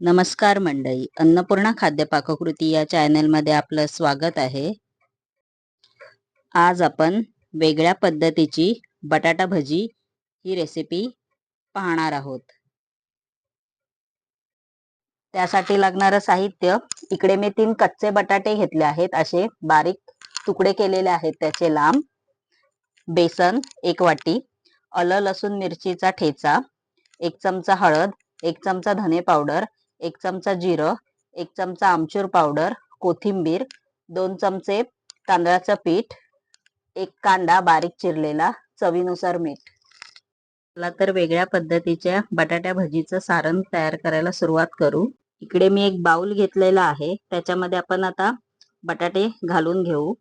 नमस्कार मंडळी. अन्नपूर्णा खाद्य पाककृती या चॅनलमध्ये आपलं स्वागत आहे. आज आपण वेगळ्या पद्धतीची बटाटा भजी ही रेसिपी पाहणार आहोत. त्यासाठी लागणारं साहित्य इकडे मी तीन कच्चे बटाटे घेतले आहेत. असे बारीक तुकडे केलेले आहेत. त्याचे लांब बेसन एक वाटी अल लसूण मिरचीचा ठेचा एक चमचा हळद एक चमचा धने पावडर एक चमचा जिरं एक चमचा आमचूर पावडर कोथिंबीर दोन चमचे तांदळाचं पीठ एक कांदा बारीक चिरलेला चवीनुसार मीठ. मला तर वेगळ्या पद्धतीच्या बटाट्या भजीचं सारण तयार करायला सुरुवात करू. इकडे मी एक बाउल घेतलेला आहे त्याच्यामध्ये आपण आता बटाटे घालून घेऊ.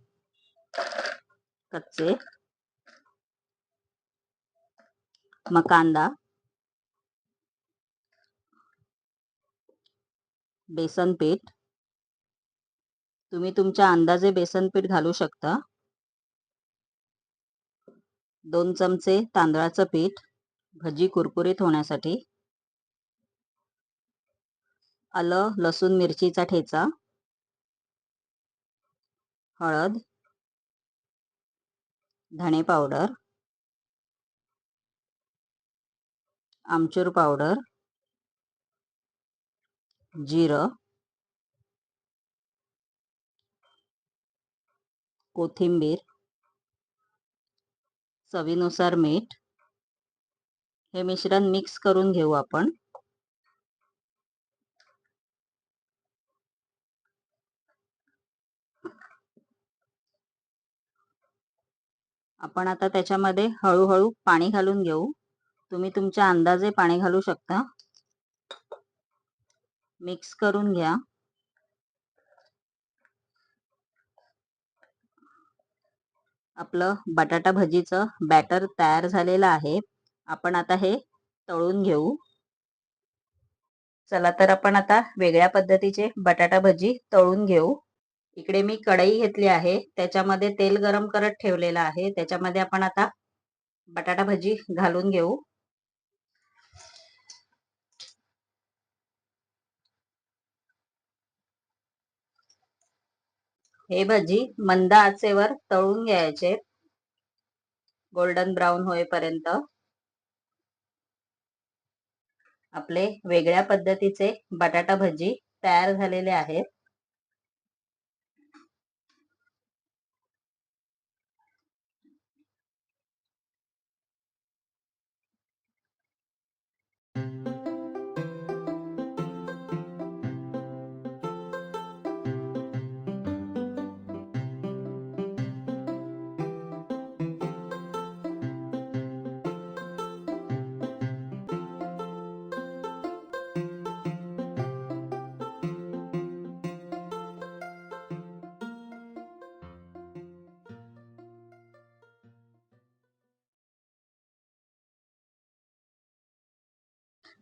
कच्चे. मग कांदा. बेसन पीठ. तुम्ही तुमच्या अंदाजे बेसन पीठ घालू शकता. दोन चमचे तांदळाचं पीठ भजी कुरकुरीत होण्यासाठी. आलं लसूण मिरचीचा ठेचा. हळद. धणे पावडर. आमचूर पावडर. जिरं. कोथिंबीर. चवीनुसार मीठ. हे मिश्रण मिक्स करून घेऊ आपण. आपण आता त्याच्यामध्ये हळूहळू पाणी घालून घेऊ. तुम्ही तुमच्या अंदाजे पाणी घालू शकता. मिक्स करून घ्या. आपलं बटाटा भजीचं बॅटर तयार झालेलं आहे. आपण आता हे तळून घेऊ. चला तर आपण आता वेगळ्या पद्धतीचे बटाटा भजी तळून घेऊ. इकडे मी कढई घेतली आहे. त्याच्यामध्ये तेल गरम करत ठेवलेलं आहे. त्याच्यामध्ये आपण आता बटाटा भजी घालून घेऊ. हे भजी मंद आचेवर तळून घ्यायचे. गोल्डन ब्राऊन होईपर्यंत. आपले वेगळ्या पद्धतीचे बटाटा भजी तयार झालेले आहेत.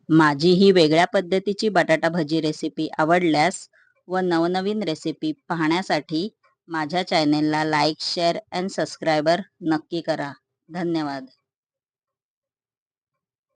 माझी ही वेगळ्या पद्धतीची बटाटा भजी रेसिपी आवडल्यास व नवनवीन रेसिपी पाहण्यासाठी माझ्या चॅनेलला लाईक शेअर अँड सबस्क्रायबर नक्की करा. धन्यवाद.